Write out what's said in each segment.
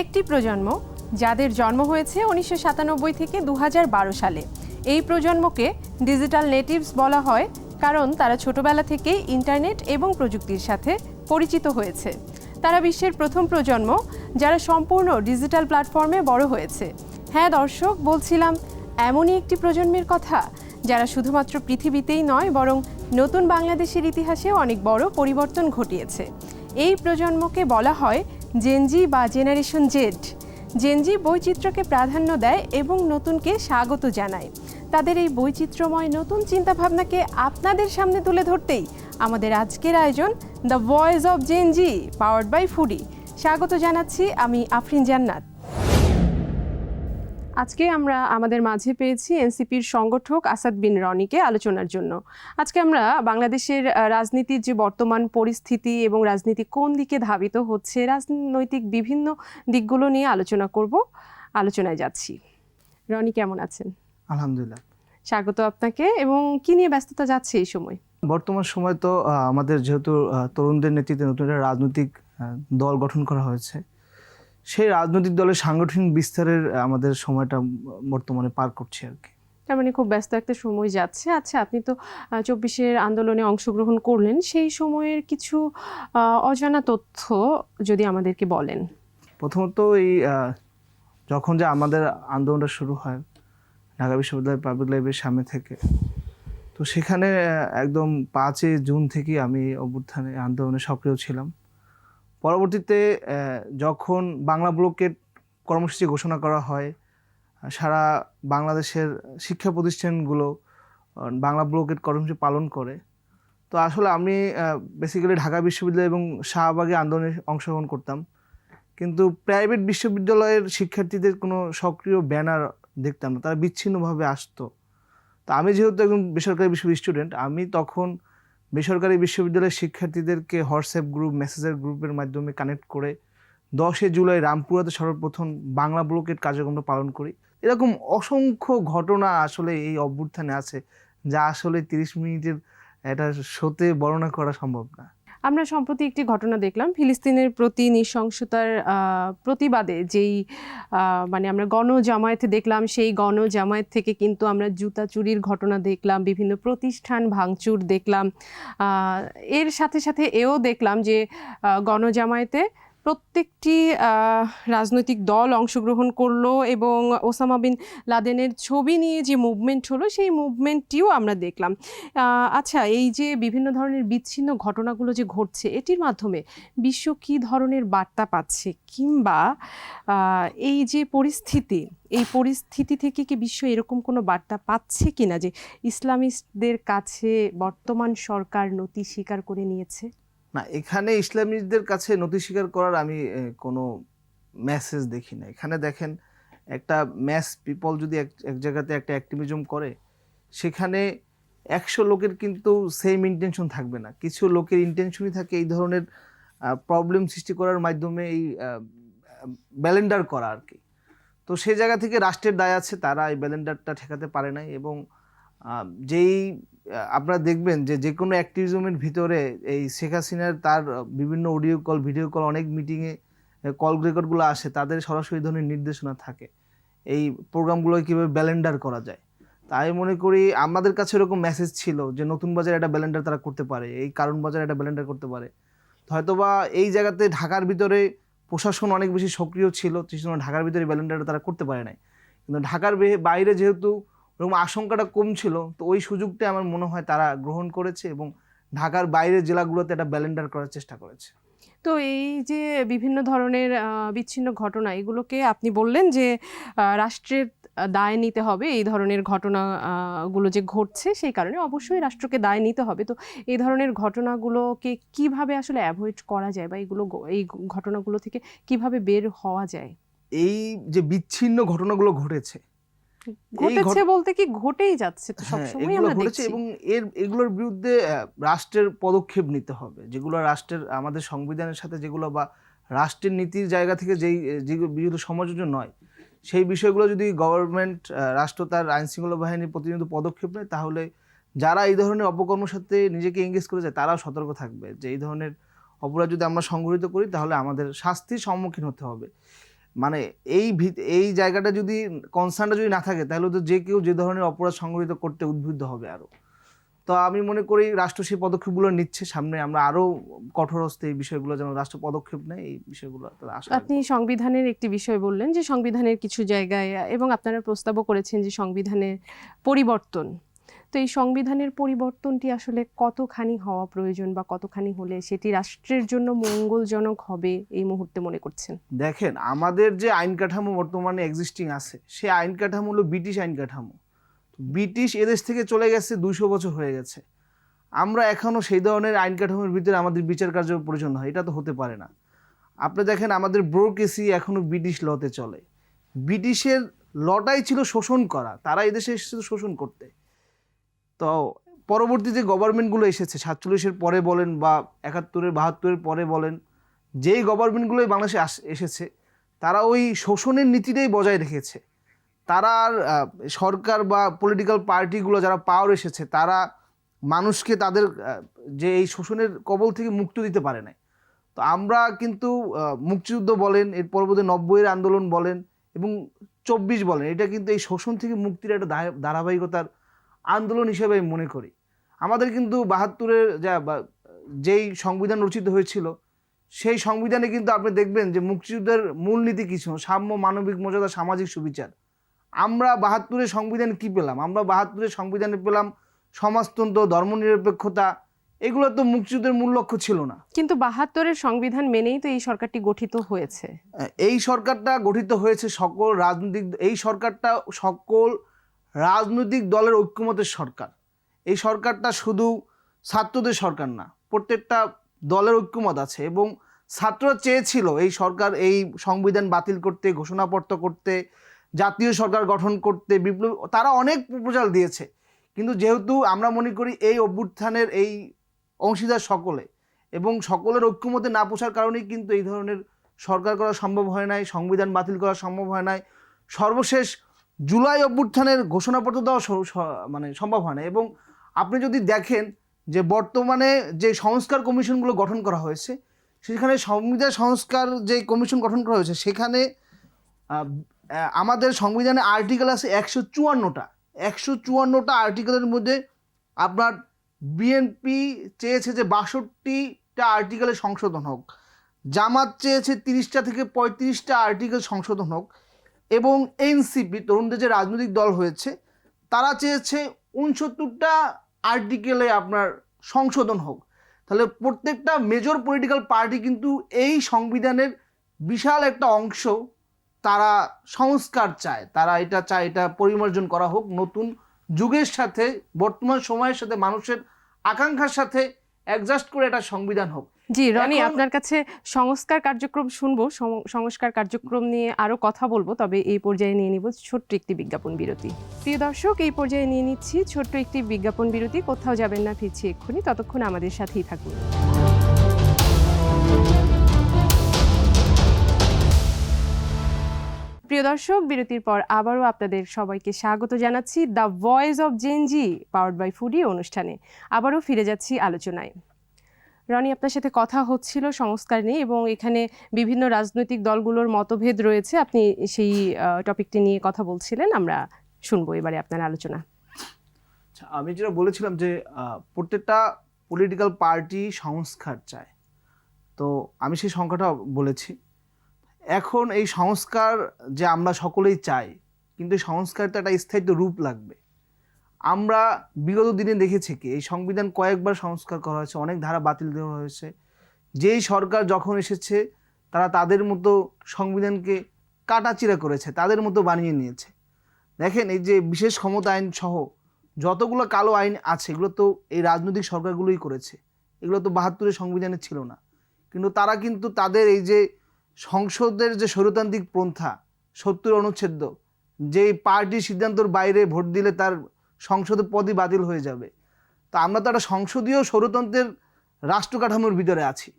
একটি প্রজন্ম যাদের জন্ম হয়েছে উনিশশো সাতানব্বই থেকে দু হাজার বারো সালে। এই প্রজন্মকে ডিজিটাল নেটিভস বলা হয়, কারণ তারা ছোটবেলা থেকেই ইন্টারনেট এবং প্রযুক্তির সাথে পরিচিত হয়েছে। তারা বিশ্বের প্রথম প্রজন্ম যারা সম্পূর্ণ ডিজিটাল প্ল্যাটফর্মে বড় হয়েছে। হ্যাঁ দর্শক, বলছিলাম, এমনই একটি প্রজন্মের কথা, যারা শুধুমাত্র পৃথিবীতেই নয়, বরং নতুন বাংলাদেশের ইতিহাসেও অনেক বড় পরিবর্তন ঘটিয়েছে। এই প্রজন্মকে বলা হয় জেনজি বা জেনারেশন জেড। জেনজি বৈচিত্র্যকে প্রাধান্য দেয় এবং নতুনকে স্বাগত জানায়। তাদের এই বৈচিত্র্যময় নতুন চিন্তাভাবনাকে আপনাদের সামনে তুলে ধরতেই আমাদের আজকের আয়োজন the voice of Gen Z, powered by Foodi. স্বাগত জানাচ্ছি আমি আফরিন জান্নাত। আজকে আমরা আমাদের মাঝে পেয়েছি এনসিপির সংগঠক আসাদ বিন রনিকে আলোচনার জন্য। আজকে আমরা বাংলাদেশের রাজনীতির যে বর্তমান পরিস্থিতি এবং রাজনীতি কোন দিকে ধাবিত হচ্ছে রাজনৈতিক বিভিন্ন দিকগুলো নিয়ে আলোচনা করব। আলোচনায় যাচ্ছি। রনি কেমন আছেন? আলহামদুলিল্লাহ। স্বাগত আপনাকে। এবং কি নিয়ে ব্যস্ততা যাচ্ছে এই সময়? বর্তমান সময় তো আমাদের যেহেতু তরুণদের নেতৃত্বে নতুন একটা রাজনৈতিক দল গঠন করা হয়েছে। সেই রাজনৈতিক দলের সাংগঠনিক বিস্তারের আমাদের সময়টা বর্তমানে পার করছে আর কি। তার মানে খুব ব্যস্ত একটা সময় যাচ্ছে। আচ্ছা আপনি তো চব্বিশের আন্দোলনে অংশগ্রহণ করলেন। সেই সময়ের কিছু অজানা তথ্য যদি আমাদেরকে বলেন। প্রথমত এই যখন যে আমাদের আন্দোলনটা শুরু হয় ঢাকা বিশ্ববিদ্যালয় পাবলিক লাইব্রেরির সামনে থেকে তো সেখানে একদম পাঁচই জুন থেকে আমি অভ্যুত্থানে আন্দোলনে সক্রিয় ছিলাম। পরবর্তীতে যখন বাংলা ব্লকের কর্মসূচি ঘোষণা করা হয়, সারা বাংলাদেশের শিক্ষা প্রতিষ্ঠানগুলো বাংলা ব্লকের কর্মসূচি পালন করে, তো আসলে আমি বেসিক্যালি ঢাকা বিশ্ববিদ্যালয় এবং শাহবাগে আন্দোলনে অংশগ্রহণ করতাম। কিন্তু প্রাইভেট বিশ্ববিদ্যালয়ের শিক্ষার্থীদের কোনো সক্রিয় ব্যানার দেখতাম না, তারা বিচ্ছিন্নভাবে আসতো। তো আমি যেহেতু একজন বেসরকারি বিশ্ববিদ্যালয় স্টুডেন্ট আমি তখন বেসরকারি বিশ্ববিদ্যালয়ের শিক্ষার্থীদেরকে হোয়াটসঅ্যাপ গ্রুপ মেসেজের গ্রুপের মাধ্যমে কানেক্ট করে দশে জুলাই রামপুরাতে সর্বপ্রথম বাংলা ব্লকের কার্যক্রমটা পালন করি। এরকম অসংখ্য ঘটনা আসলে এই অভ্যুত্থানে আছে, যা আসলে তিরিশ মিনিটের এটা শোতে বর্ণনা করা সম্ভব না। আমরা সম্প্রতি একটি ঘটনা দেখলাম। ফিলিস্তিনের প্রতি নৃশংসতার প্রতিবাদে যেই মানে আমরা গণজামায়াতে দেখলাম, সেই গণজামায়াত থেকে কিন্তু আমরা জুতা চুরির ঘটনা দেখলাম, বিভিন্ন প্রতিষ্ঠান ভাঙচুর দেখলাম। এর সাথে সাথে এও দেখলাম যে গণজামায়াতে প্রত্যেকটি রাজনৈতিক দল অংশগ্রহণ করল এবং ওসামা বিন লাদেনের ছবি নিয়ে যে মুভমেন্ট হলো, সেই মুভমেন্টটিও আমরা দেখলাম। আচ্ছা এই যে বিভিন্ন ধরনের বিচ্ছিন্ন ঘটনাগুলো যে ঘটছে, এটির মাধ্যমে বিশ্ব কী ধরনের বার্তা পাচ্ছে? কিংবা এই যে পরিস্থিতি, এই পরিস্থিতি থেকে কি বিশ্ব এরকম কোনো বার্তা পাচ্ছে কিনা যে ইসলামিস্টদের কাছে বর্তমান সরকার নতি স্বীকার করে নিয়েছে? না, এখানে ইসলামীদের কাছে নথি স্বীকার করার আমি কোনো মেসেজ দেখি না। এখানে দেখেন, একটা ম্যাস পিপল যদি এক জায়গাতে একটা অ্যাক্টিভিজম করে, সেখানে একশো লোকের কিন্তু সেম ইন্টেনশন থাকবে না। কিছু লোকের ইন্টেনশনই থাকে এই ধরনের প্রবলেম সৃষ্টি করার মাধ্যমে এই ব্যালেন্ডার করা আর কি। তো সেই জায়গা থেকে রাষ্ট্রের দায় আছে, তারা এই ব্যালেন্ডারটা ঠেকাতে পারে নাই এবং যেই আপনারা দেখবেন যে যে কোনো অ্যাক্টিভিজমের ভিতরে এই শেখ হাসিনার তার বিভিন্ন অডিও কল ভিডিও কল অনেক মিটিংয়ে কল রেকর্ডগুলো আসে, তাদের সরাসরি ধরনের নির্দেশনা থাকে। এই প্রোগ্রামগুলো কীভাবে ব্যালেন্ডার করা যায়। তাই মনে করি আমাদের কাছে এরকম মেসেজ ছিল যে নতুন বাজারে একটা ব্যালেন্ডার তারা করতে পারে, এই কারণ বাজারে একটা ব্যালেন্ডার করতে পারে। হয়তোবা এই জায়গাতে ঢাকার ভিতরে প্রশাসন অনেক বেশি সক্রিয় ছিল, সেই জন্য ঢাকার ভিতরে ব্যালেন্ডারটা তারা করতে পারে নাই। কিন্তু ঢাকার বাইরে যেহেতু ওরকম আশঙ্কাটা কম ছিল। তো ওই সুযোগটা আমার মনে হয় তারা গ্রহণ করেছে এবং ঢাকার বাইরের জেলাগুলোতে একটা ব্যালেন্ডার করার চেষ্টা করেছে। তো এই যে বিভিন্ন ধরনের বিচ্ছিন্ন ঘটনা এগুলোকে আপনি বললেন যে রাষ্ট্রের দায় নিতে হবে এই ধরনের ঘটনাগুলো যে ঘটছে সেই কারণে অবশ্যই রাষ্ট্রকে দায় নিতে হবে। তো এই ধরনের ঘটনাগুলোকে কীভাবে আসলে অ্যাভয়েড করা যায় বা এগুলো গ- এই ঘটনাগুলো থেকে কীভাবে বের হওয়া যায়? এই যে বিচ্ছিন্ন ঘটনাগুলো ঘটেছে ঘটেছে বলতে কি ঘটেই যাচ্ছে তো হ্যাঁ সবসময় আমরা ঘটেছে এবং এর এগুলোর বিরুদ্ধে রাষ্ট্রের পদক্ষেপ নিতে হবে। যেগুলো রাষ্ট্রের আমাদের সংবিধানের সাথে যেগুলো বা রাষ্ট্রের নীতির জায়গা থেকে যেই যেগুলো বিরুদ্ধে সমাযোজ্য নয় সেই বিষয়গুলো যদি গভর্নমেন্ট রাষ্ট্র তার আইন শৃঙ্খলা বাহিনীর প্রতিনিয়ত পদক্ষেপ নেয় তাহলে যারা এই ধরনের অপকর্মের সাথে নিজেকে এঙ্গেজ করে যায় তারাও সতর্ক থাকবে। যে এই ধরনের অপরাধ যদি আমরা সংগঠিত করি তাহলে আমাদের শাস্তির সম্মুখীন হতে হবে। মানে এই এই জায়গাটা যদি কনসার্নটা যদি না থাকে, তাহলে তো যে কেউ যে ধরনের অপরাধ সংগঠিত করতে উদ্বুদ্ধ হবে আরও তো আমি মনে করি রাষ্ট্র সেই পদক্ষেপগুলো নিচ্ছে সামনে আমরা আরও কঠোর হস্তে এই বিষয়গুলো যেন রাষ্ট্র পদক্ষেপ নেয়, এই বিষয়গুলো। আপনি সংবিধানের একটি বিষয় বললেন যে সংবিধানের কিছু জায়গায়, এবং আপনারা প্রস্তাবও করেছেন যে সংবিধানের পরিবর্তন তো এই সংবিধানের পরিবর্তনটি আসলে কতখানি হওয়া প্রয়োজন বা কতখানি হলে সেটি রাষ্ট্রের জন্য মঙ্গলজনক হবে এই মুহূর্তে মনে করছেন? দেখেন, আমাদের যে আইন কাঠামো বর্তমানে এক্সিস্টিং আছে সেই আইন কাঠামো হলো ব্রিটিশ আইন কাঠামো। ব্রিটিশ এদেশ থেকে চলে গেছে দুশো বছর হয়ে গেছে। আমরা এখনও সেই ধরনের আইন কাঠামোর ভিতরে আমাদের বিচার কার্য প্রয়োজন হয়, এটা তো হতে পারে না। আপনি দেখেন, আমাদের ব্রোকেসি এখনও ব্রিটিশ লতে চলে। ব্রিটিশের লটাই ছিল শোষণ করা, তারা এদেশে এসেছিল শোষণ করতে। তো পরবর্তী যে গভর্নমেন্টগুলো এসেছে, সাতচল্লিশের পরে বলেন বা একাত্তরের, বাহাত্তরের পরে বলেন, যেই গভর্নমেন্টগুলোই বাংলাদেশে এসেছে, তারা ওই শোষণের নীতিটাই বজায় রেখেছে। তারা আর সরকার বা পলিটিক্যাল পার্টিগুলো যারা পাওয়ার এসেছে, তারা মানুষকে তাদের যে এই শোষণের কবল থেকে মুক্ত দিতে পারে নাই। তো আমরা কিন্তু মুক্তিযুদ্ধ বলেন, এর পরবর্তী নব্বইয়ের আন্দোলন বলেন এবং চব্বিশ বলেন, এটা কিন্তু এই শোষণ থেকে মুক্তির একটা ধারা- ধারাবাহিকতার আন্দোলন হিসেবে মনে করি। আমাদের কিন্তু বাহাত্তরের যা যেই সংবিধান রচিত হয়েছিল সেই সংবিধানে কিন্তু আপনি দেখবেন যে মুক্তিযুদ্ধের মূলনীতি কিছু সাম্য মানবিক মর্যাদা সামাজিক সুবিচার। আমরা বাহাত্তরের সংবিধান কি পেলাম? আমরা বাহাত্তরের সংবিধানে পেলাম সমাজতন্ত্র ধর্মনিরপেক্ষতা। এগুলো তো মুক্তিযুদ্ধের মূল লক্ষ্য ছিল না। কিন্তু বাহাত্তরের সংবিধান মেনেই তো এই সরকারটি গঠিত হয়েছে। এই সরকারটা গঠিত হয়েছে সকল রাজনৈতিক এই সরকারটা সকল রাজনৈতিক দলের ঐক্যমতের সরকার। এই সরকারটা শুধু ছাত্রদের সরকার না, প্রত্যেকটা দলের ঐক্যমত আছে এবং ছাত্ররা চেয়েছিল এই সরকার এই সংবিধান বাতিল করতে, ঘোষণাপত্র করতে, জাতীয় সরকার গঠন করতে, বিপ্লব, তারা অনেক প্রপোজাল দিয়েছে। কিন্তু যেহেতু আমরা মনে করি এই অভ্যুত্থানের এই অংশীদার সকলে এবং সকলের ঐক্যমতে না পোষার কারণেই কিন্তু এই ধরনের সরকার করা সম্ভব হয় নাই, সংবিধান বাতিল করা সম্ভব হয় নাই, সর্বশেষ জুলাই অভ্যুত্থানের ঘোষণাপত্র দেওয়া মানে সম্ভব হয় না এবং আপনি যদি দেখেন যে বর্তমানে যে সংস্কার কমিশনগুলো গঠন করা হয়েছে, সেখানে সংবিধান সংস্কার যে কমিশন গঠন করা হয়েছে, সেখানে আমাদের সংবিধানে আর্টিকেল আছে একশো চুয়ান্নটা। একশো চুয়ান্নটা আর্টিকেলের মধ্যে আপনার বিএনপি চেয়েছে যে বাষট্টিটা আর্টিকেলের সংশোধন হোক, জামাত চেয়েছে তিরিশটা থেকে পঁয়ত্রিশটা আর্টিকেল সংশোধন হোক এবং এনসিপি তরুণদের যে রাজনৈতিক দল হয়েছে, তারা চেয়েছে উনসত্তরটা আর্টিকেলে আপনার সংশোধন হোক। তাহলে প্রত্যেকটা মেজর পলিটিক্যাল পার্টি কিন্তু এই সংবিধানের বিশাল একটা অংশ তারা সংস্কার চায়। তারা এটা চায়, এটা পরিমার্জন করা হোক। নতুন যুগের সাথে, বর্তমান সময়ের সাথে, মানুষের আকাঙ্ক্ষার সাথে অ্যাডজাস্ট করে একটা সংবিধান হোক। জি রনি আপনার কাছে সংস্কার কার্যক্রম শুনব। সংস্কার কার্যক্রম নিয়ে আরও কথা বলব তবে এই পর্যায়ে নিয়ে নিব ছোট্ট একটি বিজ্ঞাপন বিরতি। প্রিয় দর্শক এই পর্যায়ে নিয়ে নিচ্ছি ছোট্ট একটি বিজ্ঞাপন বিরতি। কোথাও যাবেন না ফিরছি এক্ষুনি। ততক্ষণ আমাদের সাথেই থাকুন। প্রিয় দর্শক, বিরতির পর আবারও আপনাদের সবাইকে স্বাগত জানাচ্ছি the voice of Gen Z powered by Foodi অনুষ্ঠানে। আবারও ফিরে যাচ্ছি আলোচনায়। রনি, আপনার সাথে কথা হচ্ছিল, সংস্কার নিয়ে, এবং এখানে বিভিন্ন রাজনৈতিক দলগুলোর মতভেদ রয়েছে। আপনি সেই টপিকটি নিয়ে কথা বলছিলেন, আমরা শুনব এবারে আপনার আলোচনা। আচ্ছা আমি যেটা বলেছিলাম যে প্রত্যেকটা পলিটিক্যাল পার্টি সংস্কার চায়। তো আমি সেই সংখ্যাটা বলেছি। এখন এই সংস্কার যে আমরা সকলেই চাই, কিন্তু সংস্কার তো একটা স্থায়িত্ব রূপ লাগবে। আমরা বিগত দিনে দেখেছি কি, এই সংবিধান কয়েকবার সংস্কার করা হয়েছে, অনেক ধারা বাতিল দেওয়া হয়েছে। যেই সরকার যখন এসেছে, তারা তাদের মতো সংবিধানকে কাটাচিরা করেছে, তাদের মতো বানিয়ে নিয়েছে। দেখেন, এই যে বিশেষ ক্ষমতা আইন সহ যতগুলো কালো আইন আছে, এগুলো তো এই রাজনৈতিক সরকারগুলোই করেছে। এগুলো তো বাহাত্তরের সংবিধানে ছিল না। কিন্তু তারা কিন্তু তাদের এই যে সংসদের যে স্বৈরতান্ত্রিক পন্থা, সত্তর অনুচ্ছেদ যেই পার্টি সিদ্ধান্তর বাইরে ভোট দিলে তার সংসদের পদই বাতিল হয়ে যাবে। তো আমরা তো একটা সংসদীয় স্বৈরতন্ত্রের রাষ্ট্র কাঠামোর ভিতরে আছি।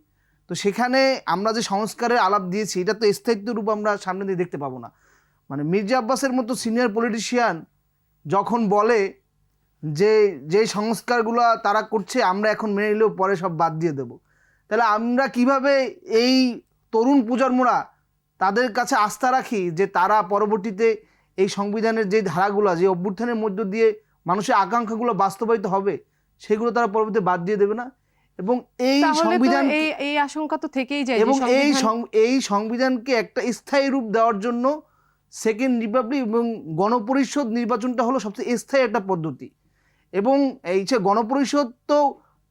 তো সেখানে আমরা যে সংস্কারের আলাপ দিয়েছি, এটা তো স্থায়িত্ব রূপ আমরা সামনে দিয়ে দেখতে পাবো না। মানে মির্জা আব্বাসের মতো সিনিয়র পলিটিশিয়ান যখন বলে যে যে সংস্কারগুলো তারা করছে, আমরা এখন মেনে নিলেও পরে সব বাদ দিয়ে দেব। তাহলে আমরা কীভাবে এই তরুণ প্রজন্মরা তাদের কাছে আস্থা রাখি যে তারা পরবর্তীতে এই সংবিধানের যে ধারাগুলো যে অভ্যুত্থানের মধ্য দিয়ে মানুষের আকাঙ্ক্ষাগুলো বাস্তবায়িত হবে সেগুলো তারা পরবর্তীতে বাদ দিয়ে দেবে না। এবং এই সংবিধান এই আশঙ্কা তো থেকেই যায় এবং এই এই সংবিধানকে একটা স্থায়ী রূপ দেওয়ার জন্য সেকেন্ড রিপাবলিক এবং গণপরিষদ নির্বাচনটা হলো সবচেয়ে স্থায়ী একটা পদ্ধতি। এবং এই যে গণপরিষদ তো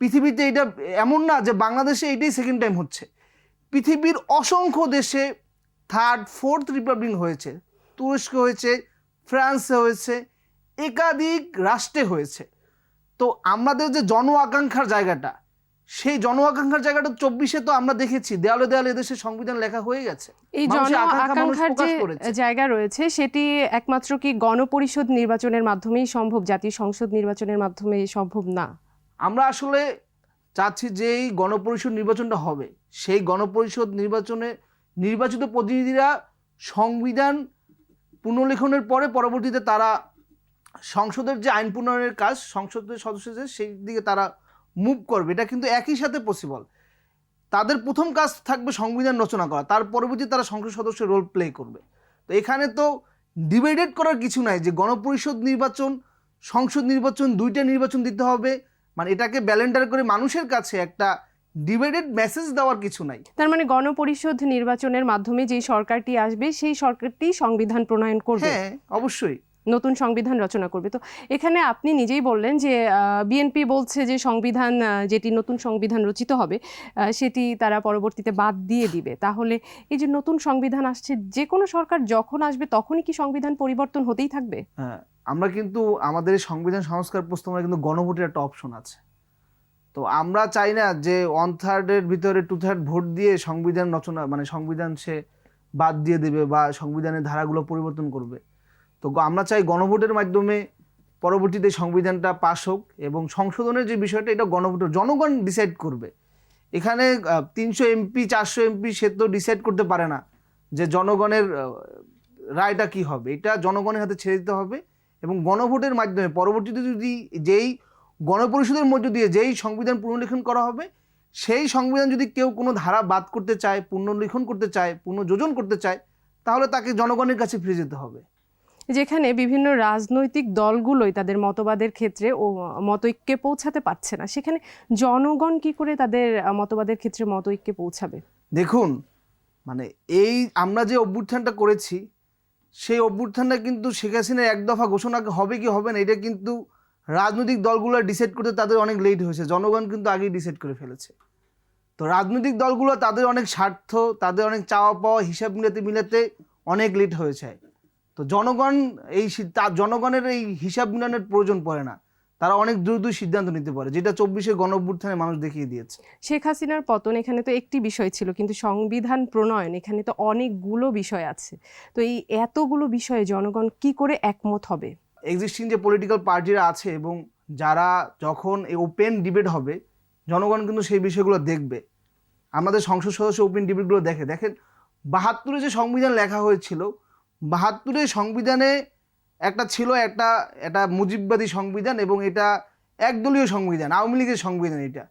পৃথিবীতে এটা এমন না যে বাংলাদেশে এটাই সেকেন্ড টাইম হচ্ছে। পৃথিবীর অসংখ্য দেশে থার্ড ফোর্থ রিপাবলিক হয়েছে। তুরস্ক হয়েছে ফ্রান্সে হয়েছে একাধিক রাষ্ট্রে হয়েছে। তো আমাদের যে জন আকাঙ্ক্ষার জায়গাটা সেই জন আকাঙ্ক্ষার জায়গাটা চব্বিশে তো আমরা দেখেছি দেয়ালে দেয়ালে এদেশের সংবিধান লেখা হয়ে গেছে। এই জন আকাঙ্ক্ষার যে জায়গা রয়েছে সেটি একমাত্র কি গণপরিষদ নির্বাচনের মাধ্যমেই সম্ভব জাতীয় সংসদ নির্বাচনের মাধ্যমে সম্ভব না? আমরা আসলে চাচ্ছি যে এই গণপরিষদ নির্বাচনটা হবে। সেই গণপরিষদ নির্বাচনে নির্বাচিত প্রতিনিধিরা সংবিধান পুনর্লেখনের পরে পরবর্তীতে তারা সংসদের যে আইন প্রণয়নের কাজ, সংসদের সদস্যদের সেই দিকে তারা মুভ করবে। এটা কিন্তু একই সাথে পসিবল তাদের প্রথম কাজ থাকবে সংবিধান রচনা করা। তার পরবর্তী তারা সংসদ সদস্যের রোল প্লে করবে। তো এখানে তো ডিবেটেড করার কিছু নাই যে গণপরিষদ নির্বাচন, সংসদ নির্বাচন, দুইটা নির্বাচন দিতে হবে। মানে এটাকে ব্যালেন্ডার করে মানুষের কাছে একটা ডিভাইডেড মেসেজ দেওয়ার কিছু নাই। তার মানে গণপরিষদ নির্বাচনের মাধ্যমে যে সরকারটি আসবে সেই সরকারটি সংবিধান প্রণয়ন করবে। হ্যাঁ অবশ্যই। নতুন সংবিধান রচনা করবে। তো এখানে আপনি নিজেই বললেন যে বিএনপি বলছে যে সংবিধান যেটি নতুন সংবিধান রচিত হবে সেটি তারা পরবর্তীতে বাদ দিয়ে দিবে। তাহলে এই যে নতুন সংবিধান আসছে, যে কোনো সরকার যখন আসবে তখনই কি সংবিধান পরিবর্তন হতেই থাকবে? হ্যাঁ আমরা কিন্তু আমাদের সংবিধান সংস্কার প্রস্তাবনা কিন্তু গণভোটের একটা অপশন আছে। তো আমরা চাই না যে ওয়ান থার্ডের ভিতরে টু থার্ড ভোট দিয়ে সংবিধান রচনা মানে সংবিধান সে বাদ দিয়ে দেবে বা সংবিধানের ধারাগুলো পরিবর্তন করবে। তো আমরা চাই গণভোটের মাধ্যমে পরবর্তীতে সংবিধানটা পাস হোক এবং সংশোধনের যে বিষয়টা, এটা গণভোটের জনগণ ডিসাইড করবে। এখানে তিনশো এমপি, চারশো এমপি সে তো ডিসাইড করতে পারে না যে জনগণের রায়টা কি হবে। এটা জনগণের হাতে ছেড়ে দিতে হবে এবং গণভোটের মাধ্যমে পরবর্তীতে যদি যেই গণপরিষদের মধ্য দিয়ে যেই সংবিধান পুনর্লিখন করা হবে, সেই সংবিধান যদি কেউ কোনো ধারা বাদ করতে চায়, পুনর্লিখন করতে চায়, পুনর্যোজন করতে চায়, তাহলে তাকে জনগণের কাছে ফিরে যেতে হবে। যেখানে বিভিন্ন রাজনৈতিক দলগুলোই তাদের মতবাদের ক্ষেত্রে ও মতৈক্যে পৌঁছাতে পারছে না। সেখানে জনগণ কি করে তাদের মতবাদের ক্ষেত্রে মতৈক্যে পৌঁছাবে? দেখুন মানে এই আমরা যে অভ্যুত্থানটা করেছি, সেই অভ্যুত্থানটা কিন্তু শেখ হাসিনার এক দফা ঘোষণা হবে কি হবে না, এটা কিন্তু রাজনৈতিক দলগুলো ডিসাইড করতে তাদের অনেক লেট হয়েছে। জনগণ কিন্তু আগেই ডিসাইড করে ফেলেছে। তো রাজনৈতিক দলগুলো তাদের অনেক স্বার্থ, তাদের অনেক চাওয়া পাওয়া হিসাব মিলাতে মিলাতে অনেক লেট হয়েছে। তো জনগণ এই তার জনগণের এই হিসাব মিলানোর প্রয়োজন পড়ে না। তারা অনেক দ্রুত সিদ্ধান্ত নিতে পারে যেটা চব্বিশে গণ অভ্যুত্থানে মানুষ দেখিয়ে দিয়েছে। শেখ হাসিনার পতন এখানে তো একটি বিষয় ছিল কিন্তু সংবিধান প্রণয়ন এখানে তো অনেকগুলো বিষয় আছে। তো এই এতগুলো বিষয়ে জনগণ কি করে একমত হবে? এক্সিস্টিং যে পলিটিক্যাল পার্টিরা আছে এবং যারা যখন এই ওপেন ডিবেট হবে জনগণ কিন্তু সেই বিষয়গুলো দেখবে। আমাদের সংসদ সদস্য ওপেন ডিবেটগুলো দেখে। দেখেন বাহাত্তরে যে সংবিধান লেখা হয়েছিল বাহাত্তরে সংবিধানে একটা ছিল একটা একটা মুজিববাদী সংবিধান এবং এটা একদলীয় সংবিধান, আওয়ামী লীগের সংবিধান এটা।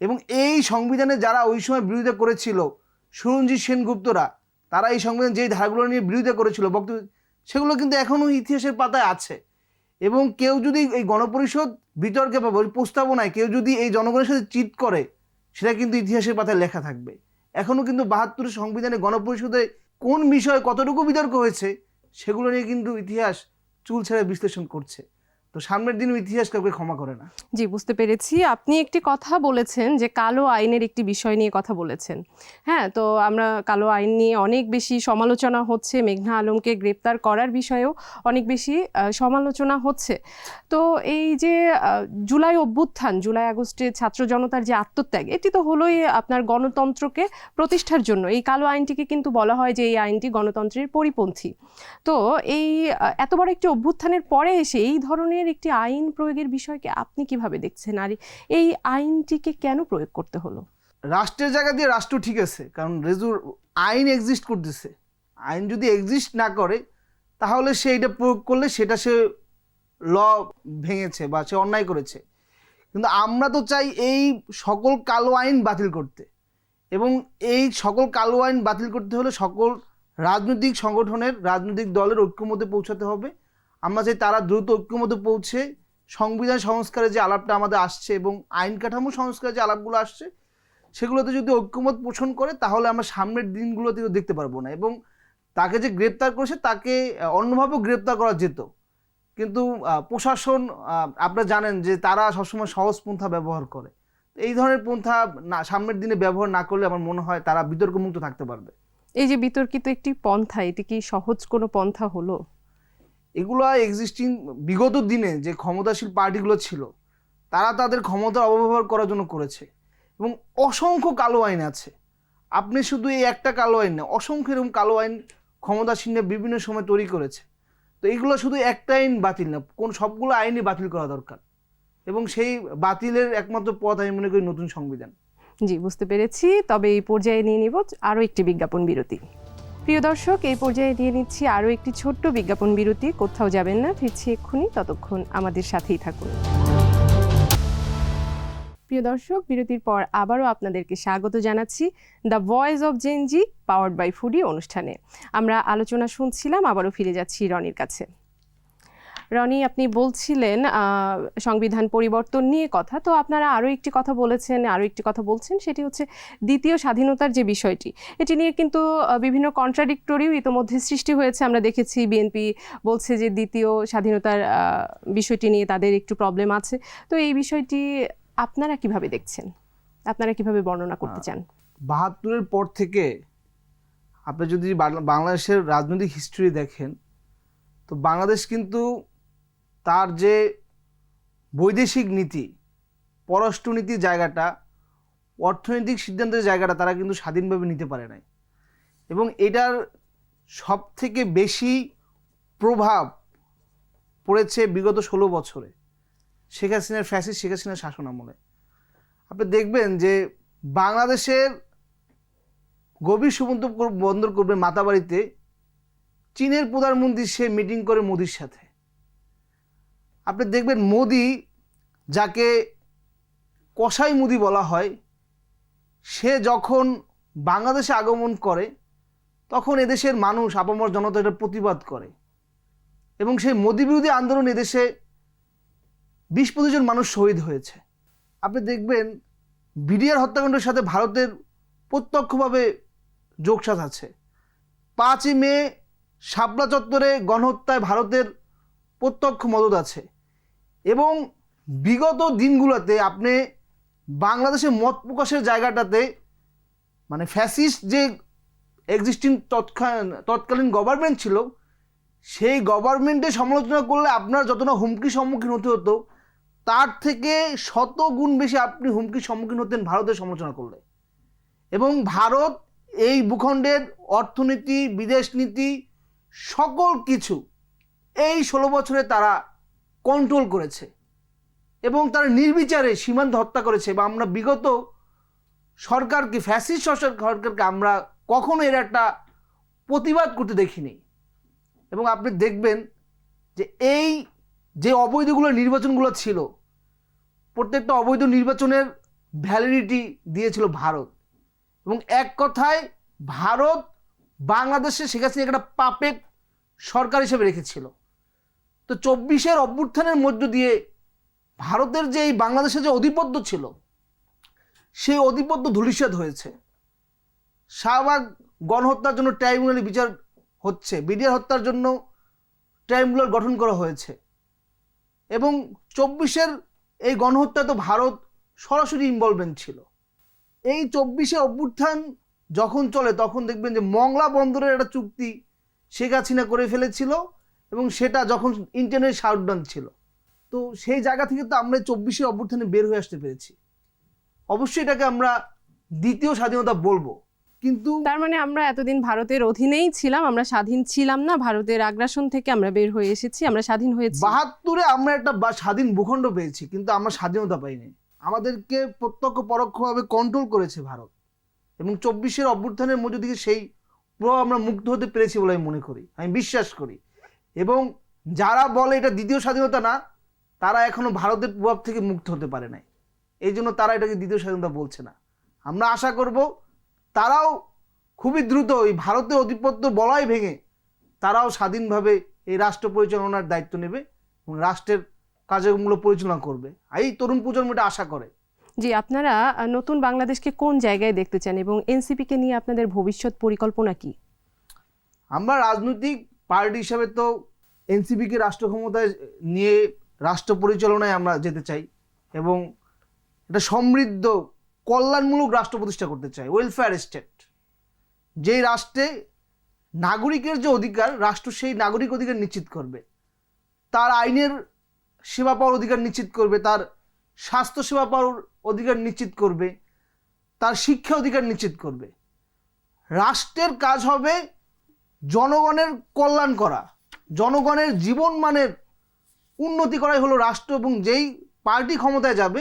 এবং এই সংবিধানে যারা ওই সময় বিরোধিতা করেছিল, সুরঞ্জিত সেনগুপ্তরা, তারা এই সংবিধান যেই ধারাগুলো নিয়ে বিরোধিতা করেছিল, বক্তব্য, সেগুলো কিন্তু এখনও ইতিহাসের পাতায় আছে। এবং কেউ যদি এই গণপরিষদ বিতর্কে বা প্রস্তাবনায় কেউ যদি এই জনগণের সাথে চিট করে, সেটা কিন্তু ইতিহাসের পাতায় লেখা থাকবে। এখনও কিন্তু বাহাত্তরের সংবিধানে গণপরিষদে কোন বিষয়ে কতটুকু বিতর্ক হয়েছে সেগুলো নিয়ে কিন্তু ইতিহাস চুল ছেড়ে বিশ্লেষণ করছে। তো সামনের দিন ইতিহাস কাউকে ক্ষমা করে না। জি, বুঝতে পেরেছি। আপনি একটি কথা বলেছেন যে কালো আইনের একটি বিষয় নিয়ে কথা বলেছেন। হ্যাঁ তো আমরা কালো আইন নিয়ে অনেক বেশি সমালোচনা হচ্ছে, মেঘনা আলমকে গ্রেপ্তার করার বিষয়েও অনেক বেশি সমালোচনা হচ্ছে। তো এই যে জুলাই অভ্যুত্থান, জুলাই আগস্টে ছাত্র জনতার যে আত্মত্যাগ, এটি তো হলোই আপনার গণতন্ত্রকে প্রতিষ্ঠার জন্য। এই কালো আইনটিকে কিন্তু বলা হয় যে এই আইনটি গণতন্ত্রের পরিপন্থী। তো এই এত বড় একটি অভ্যুত্থানের পরে এসে এই ধরনের একটি আইন প্রয়োগের বিষয়কে আপনি কীভাবে দেখছেন? আর এই আইনটিকে কেন প্রয়োগ করতে হলো? রাষ্ট্রের জায়গা দিয়ে রাষ্ট্র ঠিক আছে, কারণ রেজুর আইন এক্সিস্ট করতেছে। আইন যদি এক্সিস্ট না করে, তাহলে সে এটা প্রয়োগ করলে সেটা সে ল ভেঙেছে বা সে অন্যায় করেছে। কিন্তু আমরা তো চাই এই সকল কালো আইন বাতিল করতে। এবং এই সকল কালো আইন বাতিল করতে হলে সকল রাজনৈতিক সংগঠনের, রাজনৈতিক দলের ঐক্যমতে পৌঁছাতে হবে। আমরা চাই তারা দ্রুত ঐক্যমতে পৌঁছে সংবিধান সংস্কারে যে আলাপটা আমাদের আসছে এবং আইন কাঠামো সংস্কারে যে আলাপগুলো আসছে, সেগুলোতে যদি ঐক্যমত পোষণ করে, তাহলে আমরা সামনের দিনগুলোতে দেখতে পারব না। এবং তাকে যে গ্রেপ্তার করেছে, তাকে অন্যভাবেও গ্রেপ্তার করা যেত। কিন্তু প্রশাসন আপনারা জানেন যে তারা সবসময় সহজ পন্থা ব্যবহার করে। এই ধরনের পন্থা না, সামনের দিনে ব্যবহার না করলে আমার মনে হয় তারা বিতর্কমুক্ত থাকতে পারবে। এই যে বিতর্কিত একটি পন্থা, এটি কি সহজ কোনো পন্থা হলো? এগুলো এক্সিস্টিং বিগত দিনে যে ক্ষমতাশীল পার্টিগুলো ছিল, তারা তাদের ক্ষমতার অপব্যবহার করার জন্য করেছে। এবং অসংখ্য কালো আইন আছে। আপনি শুধু এই একটা কালো আইন না, অসংখ্য এরকম কালো আইন ক্ষমতাসীনরা বিভিন্ন সময় তৈরি করেছে। তো এইগুলো শুধু একটা আইন বাতিল না, কোন সবগুলো আইনই বাতিল করা দরকার। এবং সেই বাতিলের একমাত্র পথ আমি মনে করি নতুন সংবিধান। জি, বুঝতে পেরেছি। তবে এই পর্যায়ে নিয়ে নিব আরও একটি বিজ্ঞাপন বিরতি। প্রিয় দর্শক, এই পর্যায়ে দিয়ে নিচ্ছি আরও একটি ছোট্ট বিজ্ঞাপন বিরতি। কোথাও যাবেন না, ফিরছি এক্ষুনি। ততক্ষণ আমাদের সাথেই থাকুন। প্রিয় দর্শক, বিরতির পর আবারও আপনাদেরকে স্বাগত জানাচ্ছি the voice of Gen Z, powered by Foodi অনুষ্ঠানে। আমরা আলোচনা শুনছিলাম, আবারও ফিরে যাচ্ছি রনির কাছে। রনি আপনি বলছিলেন সংবিধান পরিবর্তন নিয়ে কথা তো আপনারা আরও একটি কথা বলেছেন আরও একটি কথা বলছেন সেটি হচ্ছে দ্বিতীয় স্বাধীনতার যে বিষয়টি এটি নিয়ে কিন্তু বিভিন্ন কন্ট্রাডিক্টরিও ইতোমধ্যে সৃষ্টি হয়েছে। আমরা দেখেছি বিএনপি বলছে যে দ্বিতীয় স্বাধীনতার বিষয়টি নিয়ে তাদের একটু প্রবলেম আছে তো এই বিষয়টি আপনারা কীভাবে দেখছেন? আপনারা কীভাবে বর্ণনা করতে চান? বাহাত্তরের পর থেকে আপনি যদি বাংলাদেশের রাজনৈতিক হিস্ট্রি দেখেন তো বাংলাদেশ কিন্তু তার যে বৈদেশিক নীতি পররাষ্ট্রনীতির জায়গাটা, অর্থনৈতিক সিদ্ধান্তের জায়গাটা তারা কিন্তু স্বাধীনভাবে নিতে পারে নাই। এবং এটার সব থেকে বেশি প্রভাব পড়েছে বিগত ষোলো বছরে শেখ হাসিনার ফ্যাসিস্ট, শেখ হাসিনার শাসন আমলে। আপনি দেখবেন যে বাংলাদেশের গভীর সমুদ্র বন্দর করবে মাতাবাড়িতে, চীনের প্রধানমন্ত্রী সে মিটিং করে মোদির সাথে। আপনি দেখবেন মোদি, যাকে কসাই মুদি বলা হয়, সে যখন বাংলাদেশে আগমন করে, তখন এদেশের মানুষ, আপামর জনতা এটা প্রতিবাদ করে। এবং সেই মোদি বিরোধী আন্দোলন এদেশে বিশ পঁচিশ জন মানুষ শহীদ হয়েছে। আপনি দেখবেন বিডিআর হত্যাকাণ্ডের সাথে ভারতের প্রত্যক্ষভাবে যোগসাজ আছে। পাঁচই মে, শাপলা চত্বরে গণহত্যায় ভারতের প্রত্যক্ষ মদত আছে। এবং বিগত দিনগুলোতে আপনি বাংলাদেশে মত প্রকাশের জায়গাটাতে মানে ফ্যাসিস্ট যে এক্সিস্টিং তৎকালীন তৎকালীন গভর্নমেন্ট ছিল, সেই গভর্নমেন্টে সমালোচনা করলে আপনার যতটা হুমকির সম্মুখীন হতে হতো, তার থেকে শত গুণ বেশি আপনি হুমকির সম্মুখীন হতেন ভারতের সমালোচনা করলে। এবং ভারত এই ভূখণ্ডের অর্থনীতি, বিদেশ নীতি, সকল কিছু এই ষোলো বছরে তারা কন্ট্রোল করেছে। এবং তারা নির্বিচারে সীমান্ত হত্যা করেছে বা আমরা বিগত সরকারকে ফ্যাসিস্ট সরকারকে আমরা কখনো এর একটা প্রতিবাদ করতে দেখিনি। এবং আপনি দেখবেন যে এই যে অবৈধগুলো নির্বাচনগুলো ছিল, প্রত্যেকটা অবৈধ নির্বাচনের ভ্যালিডিটি দিয়েছিল ভারত। এবং এক কথায় ভারত বাংলাদেশে শেখ হাসিনা একটা পাপেট সরকার হিসেবে রেখেছিল। তো চব্বিশের অভ্যুত্থানের মধ্য দিয়ে ভারতের যে এই বাংলাদেশে যে অধিপত্য ছিল, সেই অধিপত্য ধূলিসাৎ হয়েছে। শাহবাগ গণহত্যার জন্য ট্রাইব্যুনালে বিচার হচ্ছে, বিডিআর হত্যার জন্য ট্রাইব্যুনাল গঠন করা হয়েছে। এবং চব্বিশের এই গণহত্যা তো ভারত সরাসরি ইনভলভমেন্ট ছিল। এই চব্বিশে অভ্যুত্থান যখন চলে, তখন দেখবেন যে মংলা বন্দরের একটা চুক্তি শেখ হাসিনা করে ফেলেছিল। এবং সেটা যখন ইন্টারনেট শাটডাউন ছিল। তো সেই জায়গা থেকে তো আমরা চব্বিশে অভ্যুত্থানে বের হয়ে আসতে পেরেছি। অবশ্যই এটাকে আমরা দ্বিতীয় স্বাধীনতা বলব। কিন্তু তার মানে আমরা এতদিন ভারতের অধীনেই ছিলাম আমরা স্বাধীন ছিলাম না ভারতের আগ্রাসন থেকে আমরা বের হয়ে এসেছি আমরা স্বাধীন হয়েছি। বাহাত্তরে আমরা একটা স্বাধীন ভূখণ্ড পেয়েছি কিন্তু আমরা স্বাধীনতা পাইনি। আমাদেরকে প্রত্যক্ষ পরোক্ষভাবে কন্ট্রোল করেছে ভারত। এবং চব্বিশের অভ্যুত্থানের মধ্য থেকে সেই প্রভাব আমরা মুক্ত হতে পেরেছি বলে আমি মনে করি আমি বিশ্বাস করি। এবং যারা বলে এটা দ্বিতীয় স্বাধীনতা না তারা এখনও ভারতের প্রভাব থেকে মুক্ত হতে পারে নাই। এই জন্য তারা এটাকে দ্বিতীয় স্বাধীনতা বলছে না। আমরা আশা করব তারাও খুবই দ্রুত এই ভারতের আধিপত্য বলাই ভেঙে তারাও স্বাধীনভাবে এই রাষ্ট্র পরিচালনার দায়িত্ব নেবে এবং রাষ্ট্রের কাজগুলো পরিচালনা করবে। এই তরুণ প্রজন্ম এটা আশা করে। জি আপনারা নতুন বাংলাদেশকে কোন জায়গায় দেখতে চান এবং এনসিপিকে নিয়ে আপনাদের ভবিষ্যৎ পরিকল্পনা কি? আমরা রাজনৈতিক পার্টি হিসাবে তো এনসিপিকে রাষ্ট্র ক্ষমতায় নিয়ে রাষ্ট্র পরিচালনায় আমরা যেতে চাই এবং একটা সমৃদ্ধ, কল্যাণমূলক রাষ্ট্র প্রতিষ্ঠা করতে চাই ওয়েলফেয়ার স্টেট যেই রাষ্ট্রে নাগরিকের যে অধিকার, রাষ্ট্র সেই নাগরিক অধিকার নিশ্চিত করবে। তার আইনের সেবা পাওয়ার অধিকার নিশ্চিত করবে, তার স্বাস্থ্য সেবা পাওয়ার অধিকার নিশ্চিত করবে, তার শিক্ষা অধিকার নিশ্চিত করবে। রাষ্ট্রের কাজ হবে জনগণের কল্যাণ করা, জনগণের জীবন মানের উন্নতি করাই হলো রাষ্ট্র এবং যেই পার্টি ক্ষমতায় যাবে,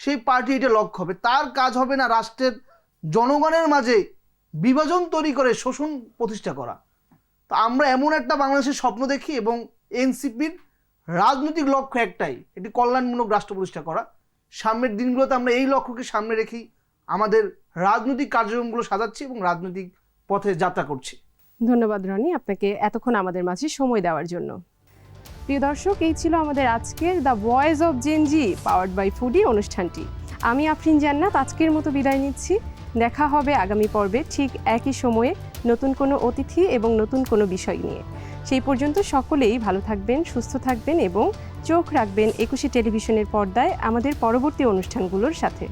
সেই পার্টি এটা লক্ষ্য হবে। তার কাজ হবে না রাষ্ট্রের জনগণের মাঝে বিভাজন তৈরি করে শোষণ প্রতিষ্ঠা করা। তো আমরা এমন একটা বাংলাদেশের স্বপ্ন দেখি এবং এনসিপির রাজনৈতিক লক্ষ্য একটাই, এটি কল্যাণমূলক রাষ্ট্র প্রতিষ্ঠা করা। সামনের দিনগুলোতে আমরা এই লক্ষ্যকে সামনে রেখেই আমাদের রাজনৈতিক কার্যক্রমগুলো সাজাচ্ছি এবং রাজনৈতিক পথে যাত্রা করছি। ধন্যবাদ রনি আপনাকে এতক্ষণ আমাদের মাঝে সময় দেওয়ার জন্য। প্রিয় দর্শক, এই ছিল আমাদের আজকের the voice of Gen Z powered by Foodi অনুষ্ঠানটি। আমি আফরিন জান্নাত আজকের মতো বিদায় নিচ্ছি। দেখা হবে আগামী পর্বে ঠিক একই সময়ে নতুন কোনো অতিথি এবং নতুন কোনো বিষয় নিয়ে। সেই পর্যন্ত সকলেই ভালো থাকবেন, সুস্থ থাকবেন এবং চোখ রাখবেন একুশে টেলিভিশনের পর্দায় আমাদের পরবর্তী অনুষ্ঠানগুলোর সাথে।